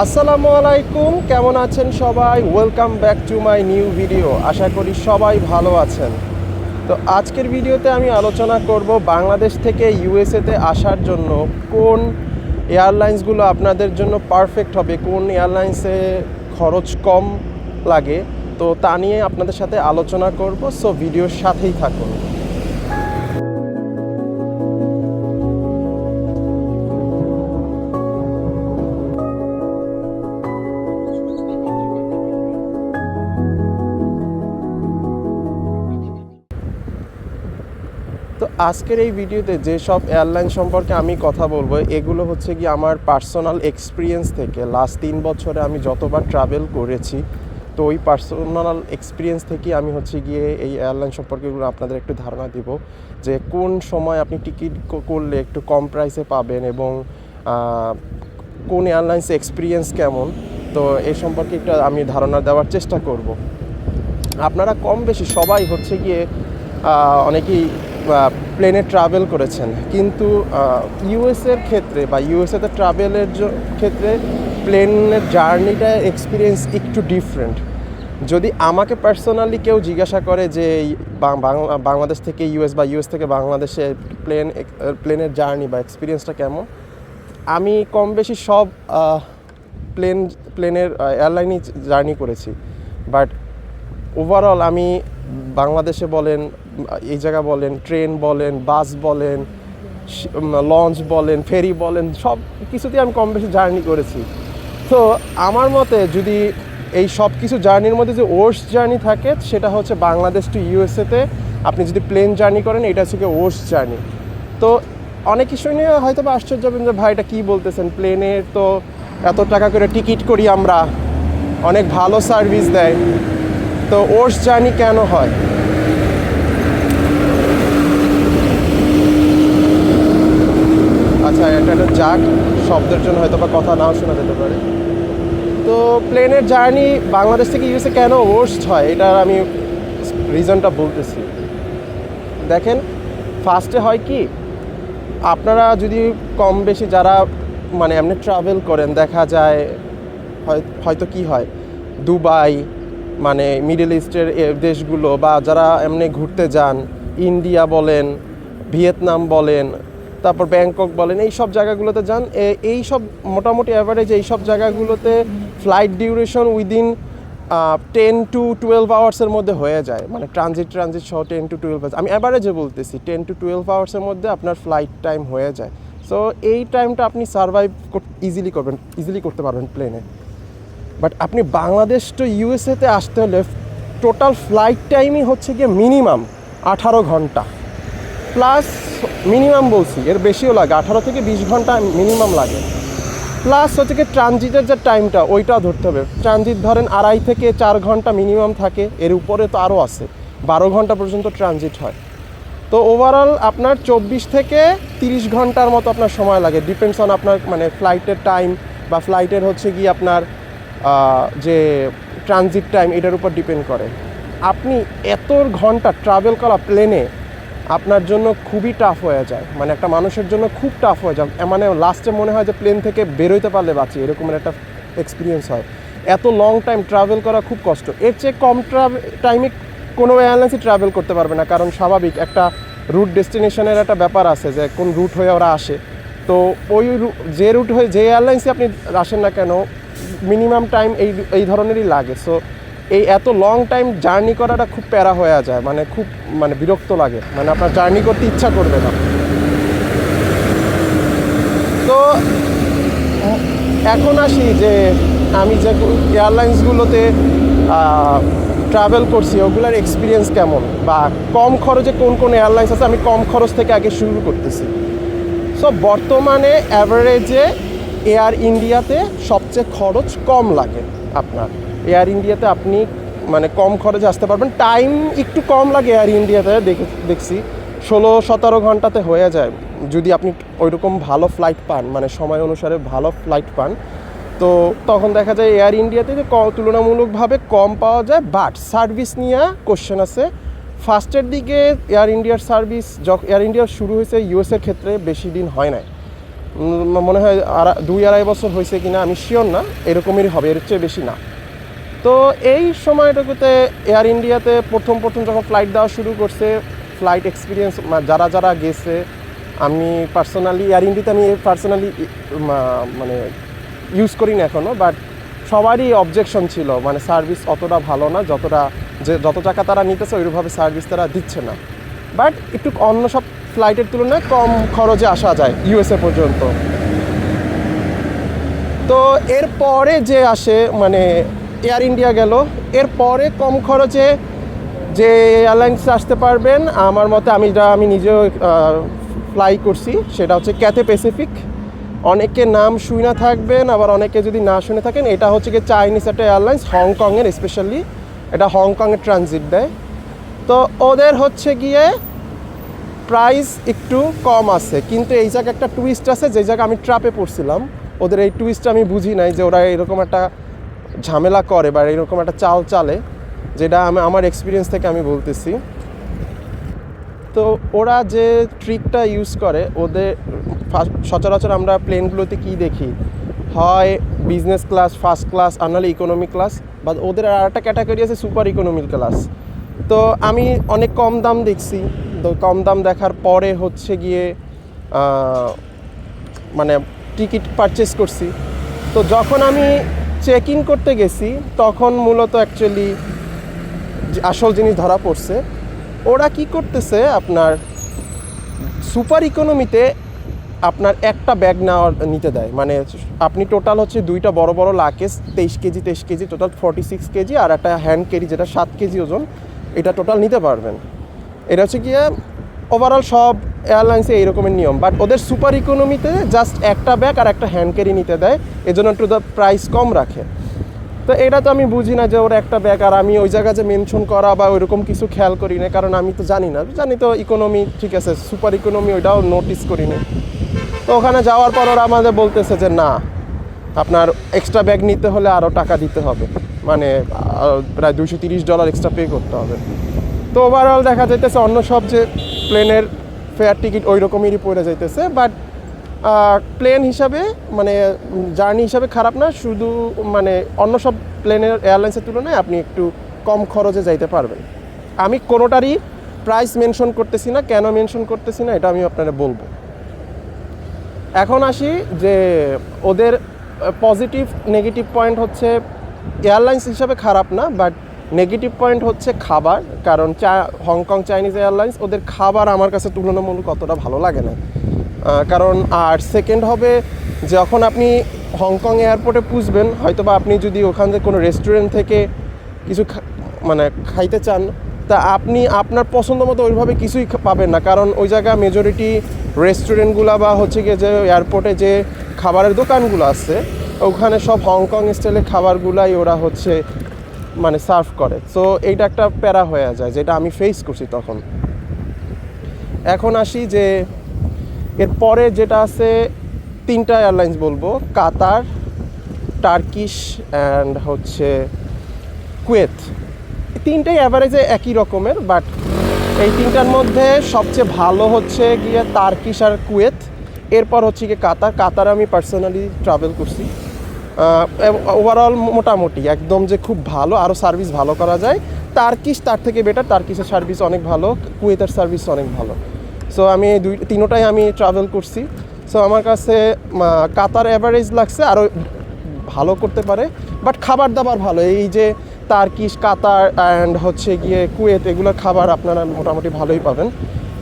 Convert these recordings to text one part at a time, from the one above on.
আসসালামু আলাইকুম, কেমন আছেন সবাই? Welcome back to my new video আশা করি সবাই ভালো আছেন। তো আজকের ভিডিওতে আমি আলোচনা করব বাংলাদেশ থেকে ইউএসএতে আসার জন্য কোন এয়ারলাইন্সগুলো আপনাদের জন্য পারফেক্ট হবে, কোন এয়ারলাইন্সে খরচ কম লাগে। তো তা নিয়ে আপনাদের সাথে আলোচনা করব সো ভিডিওর সাথেই থাকুন। আজকের এই ভিডিওতে যেসব এয়ারলাইন সম্পর্কে আমি কথা বলব, এগুলো হচ্ছে কি আমার পার্সোনাল এক্সপিরিয়েন্স থেকে। লাস্ট তিন বছরে আমি যতবার ট্রাভেল করেছি, তো ওই পার্সোনাল এক্সপিরিয়েন্স থেকে আমি হচ্ছে গিয়ে এই এয়ারলাইন সম্পর্কে এগুলো আপনাদের একটু ধারণা দিব, যে কোন সময় আপনি টিকিট করলে একটু কম প্রাইসে পাবেন এবং কোন এয়ারলাইন্স এক্সপিরিয়েন্স কেমন। তো এই সম্পর্কে একটু আমি ধারণা দেওয়ার চেষ্টা করব। আপনারা কম বেশি সবাই হচ্ছে গিয়ে অনেকেই প্লেনে ট্রাভেল করেছেন। কিন্তু ইউএসের ক্ষেত্রে বা ইউএসএতে ট্রাভেলের ক্ষেত্রে প্লেনের জার্নিটা এক্সপিরিয়েন্স একটু ডিফারেন্ট যদি আমাকে পার্সোনালি কেউ জিজ্ঞাসা করে যে বাংলাদেশ থেকে ইউএস বা ইউএস থেকে বাংলাদেশে প্লেন প্লেনের জার্নি বা এক্সপিরিয়েন্সটা কেমন? আমি কম বেশি সব প্লেন প্লেনের এয়ারলাইনই জার্নি করেছি। বাট ওভারঅল আমি বাংলাদেশে বলেন এই জায়গা বলেন, ট্রেন বলেন, বাস বলেন লঞ্চ বলেন, ফেরি বলেন, সব কিছুতেই আমি কম বেশি জার্নি করেছি। তো আমার মতে যদি এই সব কিছু জার্নির মধ্যে যে ওর্স জার্নি থাকে, সেটা হচ্ছে বাংলাদেশ টু ইউএসএতে আপনি যদি প্লেন জার্নি করেন, এটা হচ্ছে ওর্স জার্নি। তো অনেক কিছু নিয়ে হয়তো বা আশ্চর্য হবেন যে, ভাই, এটা কী বলতেছেন? প্লেনের তো এত টাকা করে টিকিট করি আমরা, অনেক ভালো সার্ভিস দেয়। তো ওর্স জার্নি কেন হয়? আচ্ছা এটা একটা যাক, শব্দের জন্য হয়তো বা কথা নাও শোনা যেতে পারে। তো প্লেনের জার্নি বাংলাদেশ থেকে ইউএসএ কেন ওর্স্ট হয়? এটার আমি রিজনটা বলতেছি। দেখেন ফার্স্টে হয় কি, আপনারা যদি কম বেশি যারা মানে এমনি ট্রাভেল করেন, দেখা যায়, হয়- হয়তো কি হয়, দুবাই মানে মিডল ইস্টের দেশগুলো বা যারা এমনি ঘুরতে যান, ইন্ডিয়া বলেন, ভিয়েতনাম বলেন তারপর ব্যাংকক বলেন, এই সব জায়গাগুলোতে যান। এই সব মোটামুটি অ্যাভারেজ এই সব জায়গাগুলোতে flight duration within ten to twelve আওয়ার্সের মধ্যে হয়ে যায়। মানে ট্রানজিট ট্রানজিট সহ টেন টু টুয়েলভ আমি অ্যাভারেজে বলতেছি টেন টু টুয়েলভ আওয়ার্সের মধ্যে আপনার ফ্লাইট টাইম হয়ে যায়। সো এই টাইমটা আপনি সার্ভাইভ ইজিলি করবেন ইজিলি করতে পারবেন প্লেনে বাট আপনি বাংলাদেশ টু ইউএসএতে আসতে হলে টোটাল ফ্লাইট টাইমই হচ্ছে গিয়ে মিনিমাম আঠারো ঘণ্টা। প্লাস মিনিমাম বলছি, এর বেশিও লাগে, আঠারো থেকে বিশ ঘণ্টা মিনিমাম লাগে। প্লাস হচ্ছে কি ট্রানজিটের যে টাইমটা ওইটাও ধরতে হবে। ট্রানজিট ধরেন আড়াই থেকে চার ঘণ্টা মিনিমাম থাকে, এর উপরে তো আরও আছে। বারো ঘণ্টা পর্যন্ত ট্রানজিট হয়। তো ওভারঅল আপনার চব্বিশ থেকে তিরিশ ঘণ্টার মতো আপনার সময় লাগে। ডিপেন্ডস অন আপনার মানে ফ্লাইটের টাইম বা ফ্লাইটের হচ্ছে কি আপনার যে ট্রানজিট টাইম এটার উপর ডিপেন্ড করে। আপনি এত ঘণ্টা ট্রাভেল করা প্লেনে আপনার জন্য খুবই টাফ হয়ে যায়। মানে একটা মানুষের জন্য খুব টাফ হয়ে যায়। মানে লাস্টে মনে হয় যে প্লেন থেকে বেরোইতে পারলে বাঁচি এরকমের একটা এক্সপিরিয়েন্স হয়। এত লং টাইম ট্রাভেল করা খুব কষ্ট। এর চেয়ে কম টাইমে কোনো এয়ারলাইন্সই ট্রাভেল করতে পারবে না। কারণ স্বাভাবিক একটা রুট ডেস্টিনেশনের একটা ব্যাপার আছে যে কোন রুট হয়ে ওরা আসে। তো ওই যে রুট হয়ে যে এয়ারলাইন্সে আপনি আসেন না কেন মিনিমাম টাইম এই এই ধরনেরই লাগে। সো এই এত লং টাইম জার্নি করাটা খুব প্যারা হয়ে যায় মানে খুব মানে বিরক্ত লাগে মানে আপনার জার্নি করতে ইচ্ছা করবে না। তো, এখন আসি যে আমি যে এয়ারলাইন্সগুলোতে ট্রাভেল করছি, ওগুলোর এক্সপিরিয়েন্স কেমন? বা কম খরচে কোন কোন এয়ারলাইন্স আছে, আমি কম খরচ থেকে আগে শুরু করতেছি। সো বর্তমানে অ্যাভারেজে এয়ার ইন্ডিয়াতে সবচেয়ে খরচ কম লাগে আপনার। এয়ার ইন্ডিয়াতে আপনি মানে কম খরচে আসতে পারবেন। টাইম একটু কম লাগে এয়ার ইন্ডিয়াতে দেখে, দেখছি। ষোলো, সতেরো ঘন্টাতে হয়ে যায়। যদি আপনি ওইরকম ভালো ফ্লাইট পান মানে সময় অনুসারে ভালো ফ্লাইট পান, তো তখন দেখা যায় এয়ার ইন্ডিয়াতে যে তুলনামূলকভাবে কম পাওয়া যায়। বাট সার্ভিস নিয়ে কোশ্চেন আছে। ফার্স্টের দিকে এয়ার ইন্ডিয়ার সার্ভিস যখন এয়ার ইন্ডিয়া শুরু হয়েছে ইউএসের ক্ষেত্রে, বেশি দিন হয় নাই। মনে হয় দুই আড়াই বছর হয়েছে কিনা, আমি শিওর না। এরকমই হবে, এর চেয়ে বেশি না। তো এই সময়টুকুতে এয়ার ইন্ডিয়াতে প্রথম প্রথম যখন ফ্লাইট দেওয়া শুরু করছে ফ্লাইট এক্সপিরিয়েন্স যারা যারা গেছে, আমি পার্সোনালি এয়ার ইন্ডিয়াতে আমি পার্সোনালি মানে ইউজ করি না এখনও বাট সবারই অবজেকশন ছিল মানে সার্ভিস অতটা ভালো না, যতটা, যে, যত টাকা তারা নিতেছে ওইভাবে সার্ভিস তারা দিচ্ছে না। বাট একটু অন্য সব ফ্লাইটের তুলনায় কম খরচে আসা যায় ইউএসএ পর্যন্ত। তো এরপরে যে আসে মানে এয়ার ইন্ডিয়া গেল। এরপরে কম খরচে যে এয়ারলাইন্স আসতে পারবেন, আমার মতে আমি যা, আমি নিজেও ফ্লাই করছি, সেটা হচ্ছে ক্যাথে প্যাসিফিক অনেকে নাম শুই না থাকবেন, আবার অনেকে যদি না শুনে থাকেন, এটা হচ্ছে কি চাইনিজ একটা এয়ারলাইন্স হংকংয়ের স্পেশালি এটা হংকংয়ের ট্রানজিট দেয়। তো ওদের হচ্ছে গিয়ে প্রাইস একটু কম আছে, কিন্তু এই জায়গায় একটা টুইস্ট আছে, যে জায়গায় আমি ট্রাপে পড়ছিলাম, ওদের এই টুইস্টটা আমি বুঝি নাই যে ওরা এরকম একটা ঝামেলা করে বা এরকম একটা চাল চালে, যেটা আমি, আমার এক্সপিরিয়েন্স থেকে আমি বলতেছি। তো ওরা যে ট্রিকটা ইউজ করে, ওদের সচরাচর আমরা প্লেনগুলোতে কি দেখি? হয় বিজনেস ক্লাস ফার্স্ট ক্লাস আর নাহলে ইকোনমি ক্লাস বা ওদের আর একটা ক্যাটাগরি আছে সুপার ইকোনমিক ক্লাস তো আমি অনেক কম দাম দেখছি। তো কম দাম দেখার পরে হচ্ছে গিয়ে মানে টিকিট পারচেস করছি। তো যখন আমি চেক ইন করতে গেছি, তখন মূলত অ্যাকচুয়ালি আসল জিনিস ধরা পড়ছে। ওরা কি করতেছে, আপনার সুপার ইকোনমিতে আপনার একটা ব্যাগ নেওয়ার নিতে দেয়। মানে আপনি টোটাল হচ্ছে দুইটা বড় বড় লাকেজ তেইশ কেজি তেইশ KG total forty six KG আর একটা হ্যান্ড কেজি যেটা সাত কেজি ওজন, এটা টোটাল নিতে পারবেন। এটা হচ্ছে গিয়ে ওভারঅল সব এয়ারলাইন্সে এইরকমের নিয়ম বাট ওদের সুপার ইকোনমিতে জাস্ট একটা ব্যাগ আর একটা হ্যান্ড ক্যারি নিতে দেয়, এজন্য একটু প্রাইস কম রাখে। তো এটা তো আমি বুঝি না যে ওর একটা ব্যাগ আর আমি ওই জায়গায় যে মেনশন করা বা ওইরকম কিছু খেয়াল করি না, কারণ আমি তো জানি না। জানি তো ইকোনমি ঠিক আছে সুপার ইকোনমি ওইটাও নোটিস করি না তো ওখানে যাওয়ার পর ওরা আমাদের বলতেছে যে না, আপনার এক্সট্রা ব্যাগ নিতে হলে আরও টাকা দিতে হবে। মানে প্রায় দুশো তিরিশ ডলার এক্সট্রা পে করতে হবে। তো ওভারঅল দেখা যাইতেছে অন্য সব যে প্লেনের ফেয়ার টিকিট ওই রকমেরই পড়ে যাইতেছে বাট প্লেন হিসাবে মানে জার্নি হিসাবে খারাপ না, শুধু মানে অন্য সব প্লেনের এয়ারলাইন্সের তুলনায় আপনি একটু কম খরচে যাইতে পারবেন। আমি কোনোটারই প্রাইস মেনশন করতেছি না, কেন মেনশন করতেছি না, এটা আমি আপনারা বলব। এখন আসি যে, ওদের পজিটিভ নেগেটিভ পয়েন্ট হচ্ছে, এয়ারলাইন্স হিসাবে খারাপ না বাট নেগেটিভ পয়েন্ট হচ্ছে খাবার, কারণ চা হংকং চাইনিজ এয়ারলাইন্স ওদের খাবার আমার কাছে তুলনামূলক অতটা ভালো লাগে না। কারণ আর সেকেন্ড হবে, যখন আপনি হংকং এয়ারপোর্টে পুষবেন হয়তো বা আপনি যদি ওখান থেকে কোনো রেস্টুরেন্ট থেকে কিছু মানে খাইতে চান, তা আপনি আপনার পছন্দ মতো ওইভাবে কিছুই পাবেন না। কারণ ওই জায়গা মেজরিটি রেস্টুরেন্টগুলো বা হচ্ছে গিয়ে যে এয়ারপোর্টে যে খাবারের দোকানগুলো আছে, ওখানে সব হংকং স্টাইলের খাবারগুলাই ওরা হচ্ছে মানে সার্ভ করে। সো এইটা একটা প্যারা হয়ে যায় যেটা আমি ফেস করছি তখন। এখন আসি যে, এরপরে যেটা আছে, তিনটা এয়ারলাইন্স বলব, কাতার, টার্কিশ অ্যান্ড হচ্ছে কুয়েত। তিনটাই অ্যাভারেজে একই রকমের বাট এই তিনটার মধ্যে সবচেয়ে ভালো হচ্ছে গিয়ে তার্কিশ আর কুয়েত। এরপর হচ্ছে গিয়ে কাতার। কাতার আমি পার্সোনালি ট্রাভেল করছি। ওভারঅল মোটামুটি একদম যে খুব ভালো আরও সার্ভিস ভালো করা যায়। তার্কিশ তার থেকে বেটার তার্কিশের সার্ভিস অনেক ভালো কুয়েতের সার্ভিস অনেক ভালো। সো আমি দুই তিনোটাই আমি ট্রাভেল করছি। সো আমার কাছে কাতার অ্যাভারেজ লাগছে আরও ভালো করতে পারে। বাট খাবার দাবার ভালো, এই যে তার্কিশ কাতার অ্যান্ড হচ্ছে গিয়ে কুয়েত এগুলো খাবার আপনারা মোটামুটি ভালোই পাবেন।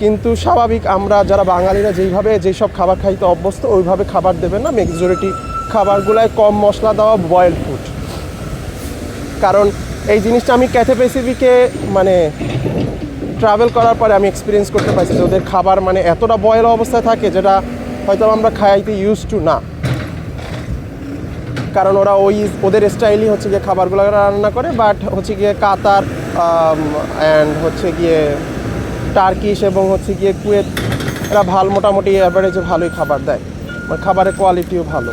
কিন্তু স্বাভাবিক আমরা যারা বাঙালিরা যেইভাবে যেসব খাবার খাইতে অভ্যস্ত, ওইভাবে খাবার দেবেন না। মেজরিটি খাবারগুলায় কম মশলা দেওয়া বয়েল ফুড কারণ এই জিনিসটা আমি ক্যাথে প্যাসিফিকে মানে ট্রাভেল করার পরে আমি এক্সপিরিয়েন্স করতে পারছি যে ওদের খাবার মানে এতটা বয়েল অবস্থায় থাকে যেটা হয়তো আমরা খাইতে ইউজ টু না। কারণ ওরা ওই ওদের স্টাইলই হচ্ছে গিয়ে খাবারগুলো রান্না করে বাট হচ্ছে গিয়ে কাতার অ্যান্ড হচ্ছে গিয়ে টার্কিশ এবং হচ্ছে গিয়ে কুয়েত এরা ভালো মোটামুটি অ্যাভারেজে ভালোই খাবার দেয়। মানে খাবারের কোয়ালিটিও ভালো।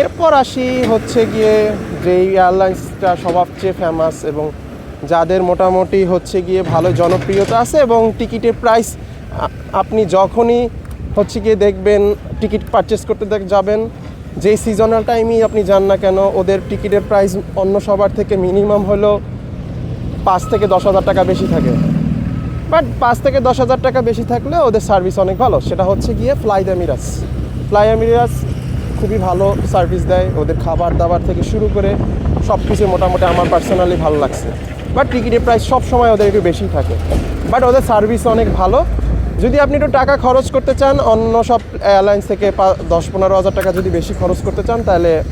এরপর আসি হচ্ছে গিয়ে যেই এয়ারলাইন্সটা সবচেয়ে ফেমাস এবং যাদের মোটামুটি হচ্ছে গিয়ে ভালো জনপ্রিয়তা আছে এবং টিকিটের প্রাইস আপনি যখনই হচ্ছে গিয়ে দেখবেন টিকিট পারচেস করতে যাবেন, যেই সিজনাল টাইমই আপনি যান না কেন, ওদের টিকিটের প্রাইস অন্য সবার থেকে মিনিমাম হলো পাঁচ থেকে দশ হাজার টাকা বেশি থাকে। বাট পাঁচ থেকে দশ হাজার টাকা বেশি থাকলে ওদের সার্ভিস অনেক ভালো। সেটা হচ্ছে গিয়ে ফ্লাই আমিরাস ফ্লাই আমিরাস খুবই ভালো সার্ভিস দেয়। ওদের খাবার দাবার থেকে শুরু করে সব কিছু মোটামুটি আমার পার্সোনালি ভালো লাগছে। বাট টিকিটের প্রাইস সব সময় ওদের একটু বেশি থাকে। বাট ওদের সার্ভিস অনেক ভালো। যদি আপনি একটু টাকা খরচ করতে চান, অন্য সব এয়ারলাইন্স থেকে দশ পনেরো হাজার টাকা যদি বেশি খরচ করতে চান, তাহলে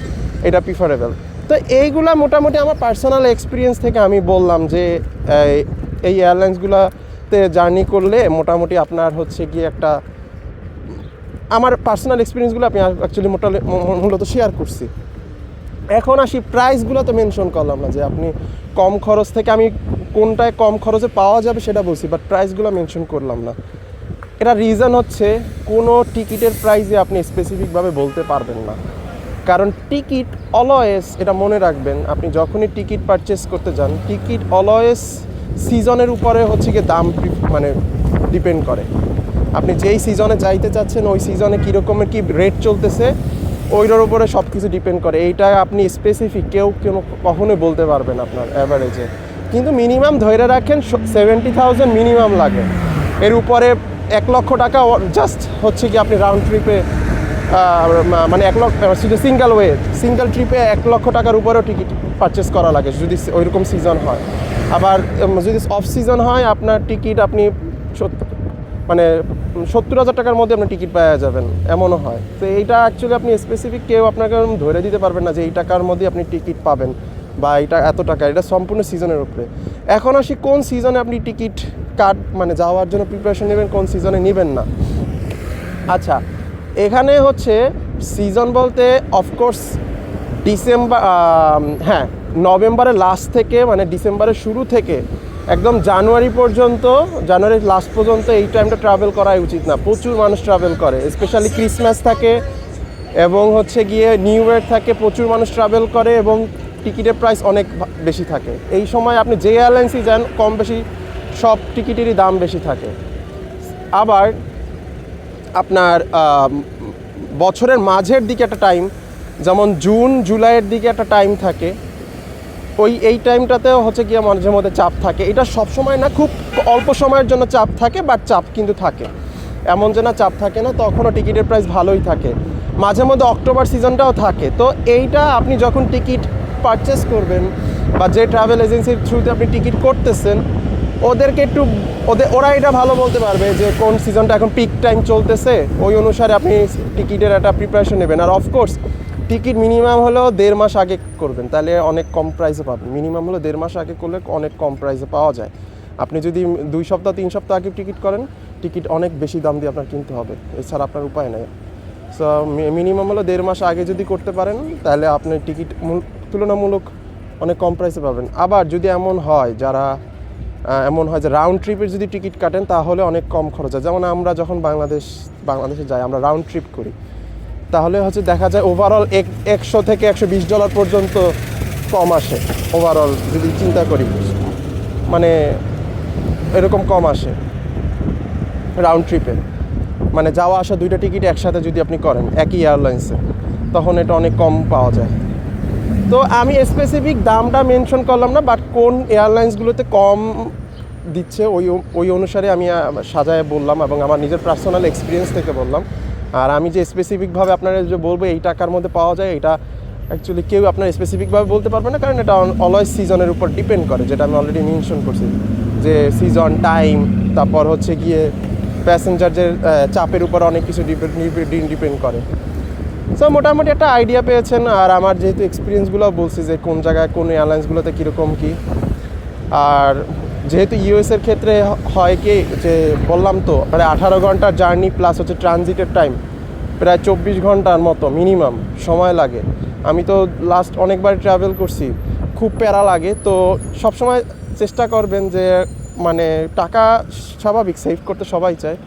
এটা প্রিফারেবল তো এইগুলা মোটামুটি আমার পার্সোনাল এক্সপিরিয়েন্স থেকে আমি বললাম যে, এই- এই এয়ারলাইন্সগুলোতে জার্নি করলে মোটামুটি আপনার হচ্ছে গিয়ে একটা আমার পার্সোনাল এক্সপিরিয়েন্সগুলো আমি অ্যাকচুয়ালি মোটালি মূলত শেয়ার করছি। এখন আসি প্রাইসগুলো তো মেনশন করলাম না যে আপনি কম খরচ থেকে আমি কোনটায় কম খরচে পাওয়া যাবে সেটা বলছি বাট প্রাইসগুলো মেনশন করলাম না। এটা রিজন হচ্ছে কোনো টিকিটের প্রাইসে আপনি স্পেসিফিকভাবে বলতে পারবেন না। কারণ টিকিট অলওয়েজ এটা মনে রাখবেন, আপনি যখনই টিকিট পারচেস করতে যান, টিকিট অলওয়েজ সিজনের উপরে হচ্ছে গিয়ে দাম মানে ডিপেন্ড করে। আপনি যেই সিজনে যাইতে চাচ্ছেন, ওই সিজনে কীরকমের কী রেট চলতেছে, ওইটার উপরে সব কিছু ডিপেন্ড করে। এইটা আপনি স্পেসিফিক কেউ কেউ কখনোই বলতে পারবেন আপনার অ্যাভারেজে কিন্তু মিনিমাম ধরে রাখেন সেভেন্টি থাউজেন্ড মিনিমাম লাগে। এর উপরে এক লক্ষ টাকা জাস্ট হচ্ছে কি আপনি রাউন্ড ট্রিপে মানে এক লক্ষ সিঙ্গেল ওয়ে সিঙ্গেল ট্রিপে এক লক্ষ টাকার উপরেও টিকিট পারচেস করা লাগে, যদি ওইরকম সিজন হয়। আবার যদি অফ সিজন হয়, আপনার টিকিট আপনি মানে সত্তর হাজার টাকার মধ্যে আপনি টিকিট পাওয়া যাবেন, এমনও হয়। তো এইটা অ্যাকচুয়ালি আপনি স্পেসিফিক কেউ আপনাকে ধরে দিতে পারবেন না যে এই টাকার মধ্যে আপনি টিকিট পাবেন বা এটা এত টাকা। এটা সম্পূর্ণ সিজনের উপরে। এখন আসি কোন সিজনে আপনি টিকিট কাট মানে যাওয়ার জন্য প্রিপারেশন নেবেন, কোন সিজনে নেবেন না। আচ্ছা এখানে হচ্ছে সিজন বলতে অফকোর্স ডিসেম্বর হ্যাঁ নভেম্বরের লাস্ট থেকে মানে ডিসেম্বরের শুরু থেকে একদম জানুয়ারি পর্যন্ত জানুয়ারির লাস্ট পর্যন্ত এই টাইমটা ট্রাভেল করাই উচিত না। প্রচুর মানুষ ট্রাভেল করে স্পেশালি ক্রিসমাস থাকে এবং হচ্ছে গিয়ে নিউ ইয়ার থাকে, প্রচুর মানুষ ট্রাভেল করে এবং টিকিটের প্রাইস অনেক বেশি থাকে। এই সময় আপনি যে এয়ারলাইন্সই যান, কম বেশি সব টিকিটেরই দাম বেশি থাকে। আবার আপনার বছরের মাঝের দিকে একটা টাইম যেমন জুন জুলাইয়ের দিকে একটা টাইম থাকে ওই, এই টাইমটাতেও হচ্ছে গিয়ে মাঝে মধ্যে চাপ থাকে। এটা সব সময় না, খুব অল্প সময়ের জন্য চাপ থাকে বাট চাপ কিন্তু থাকে। এমন যে না, চাপ থাকে না, তখনও টিকিটের প্রাইস ভালোই থাকে। মাঝে মধ্যে অক্টোবর সিজনটাও থাকে। তো এইটা আপনি যখন টিকিট পারচেস করবেন, বা যে ট্রাভেল এজেন্সির থ্রুতে আপনি টিকিট করতেছেন, ওদেরকে একটু ওদের ওরা এটা ভালো বলতে পারবে যে, কোন সিজনটা এখন পিক টাইম চলতেছে। ওই অনুসারে আপনি টিকিটের একটা প্রিপারেশন নেবেন। আর অফকোর্স টিকিট মিনিমাম হলেও দেড় মাস আগে করবেন, তাহলে অনেক কম প্রাইসে পাবেন। মিনিমাম হলো দেড় মাস আগে করলে অনেক কম প্রাইসে পাওয়া যায়। আপনি যদি দুই সপ্তাহ, তিন সপ্তাহ আগে টিকিট করেন, টিকিট অনেক বেশি দাম দিয়ে আপনার কিনতে হবে। এছাড়া আপনার উপায় নেই। সো মিনিমাম হলো দেড় মাস আগে যদি করতে পারেন, তাহলে আপনি টিকিট তুলনামূলক অনেক কম প্রাইসে পাবেন। আবার যদি এমন হয় যারা এমন হয় যে রাউন্ড ট্রিপের যদি টিকিট কাটেন, তাহলে অনেক কম খরচ হয়। যেমন আমরা যখন বাংলাদেশ, বাংলাদেশে যাই, আমরা রাউন্ড ট্রিপ করি। তাহলে হচ্ছে দেখা যায় ওভারঅল এক একশো থেকে একশো বিশ ডলার পর্যন্ত কম আসে ওভারঅল যদি চিন্তা করি। মানে এরকম কম আসে রাউন্ড ট্রিপে মানে যাওয়া আসা দুইটা টিকিট একসাথে যদি আপনি করেন, একই এয়ারলাইন্সে তখন এটা অনেক কম পাওয়া যায়। তো আমি স্পেসিফিক দামটা মেনশন করলাম না বাট কোন এয়ারলাইন্সগুলোতে কম দিচ্ছে ওই ওই অনুসারে আমি সাজায় বললাম এবং আমার নিজের পার্সোনাল এক্সপিরিয়েন্স থেকে বললাম। আর আমি যে স্পেসিফিকভাবে আপনারা যে বলব, এই টাকার মধ্যে পাওয়া যায়, এটা অ্যাকচুয়ালি কেউ আপনার স্পেসিফিকভাবে বলতে পারবে না, কারণ এটা অলওয়েজ সিজনের উপর ডিপেন্ড করে, যেটা আমি অলরেডি মেনশন করছি। যে সিজন টাইম তারপর হচ্ছে গিয়ে প্যাসেঞ্জারদের চাপের উপর অনেক কিছু ডিপেন্ড করে। সো মোটামুটি একটা আইডিয়া পেয়েছেন, আর আমার যেহেতু এক্সপিরিয়েন্সগুলো বলছি যে কোন জায়গায়, কোন এয়ারলাইন্সগুলোতে কীরকম কী, আর যেহেতু ইউএসের ক্ষেত্রে হয় কি যে বললাম তো মানে আঠারো ঘণ্টার জার্নি প্লাস হচ্ছে ট্রানজিটের টাইম প্রায় চব্বিশ ঘণ্টার মতো মিনিমাম সময় লাগে। আমি তো লাস্ট অনেকবার ট্রাভেল করছি, খুব প্যারা লাগে। তো সবসময় চেষ্টা করবেন যে মানে টাকা স্বাভাবিক সেভ করতে সবাই চায়।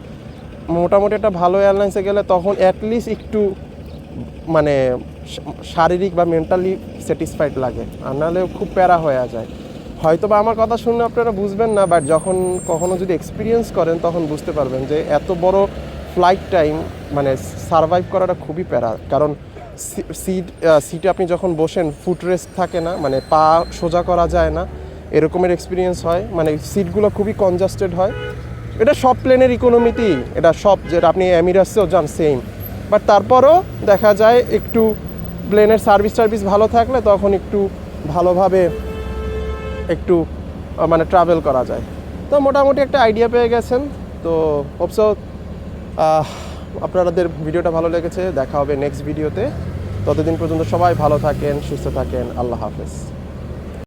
মোটামুটি একটা ভালো এয়ারলাইন্সে গেলে তখন অ্যাটলিস্ট একটু মানে শারীরিক বা মেন্টালি স্যাটিসফাইড লাগে। আর নাহলে খুব প্যারা হয়ে যায়। হয়তো বা আমার কথা শুনলে আপনারা বুঝবেন না বাট যখন কখনো যদি এক্সপিরিয়েন্স করেন, তখন বুঝতে পারবেন যে এত বড় ফ্লাইট টাইম মানে সারভাইভ করাটা খুবই প্যারা। কারণ সিট সিটে আপনি যখন বসেন ফুট রেস্ট থাকে না মানে পা সোজা করা যায় না, এরকমের এক্সপিরিয়েন্স হয়। মানে সিটগুলো খুবই কনজাস্টেড হয়। এটা সব প্লেনের ইকোনমিতেই এটা সব যেটা আপনি অ্যামিরাসেও যান সেম বাট তারপরও দেখা যায় একটু প্লেনের সার্ভিস টার্ভিস ভালো থাকলে তখন একটু ভালোভাবে একটু মানে ট্রাভেল করা যায়। তো মোটামুটি একটা আইডিয়া পেয়ে গেছেন। তো হোপসো আপনাদের ভিডিওটা ভালো লেগেছে। দেখা হবে নেক্সট ভিডিওতে ততদিন পর্যন্ত সবাই ভালো থাকেন, সুস্থ থাকেন। আল্লাহ হাফেজ।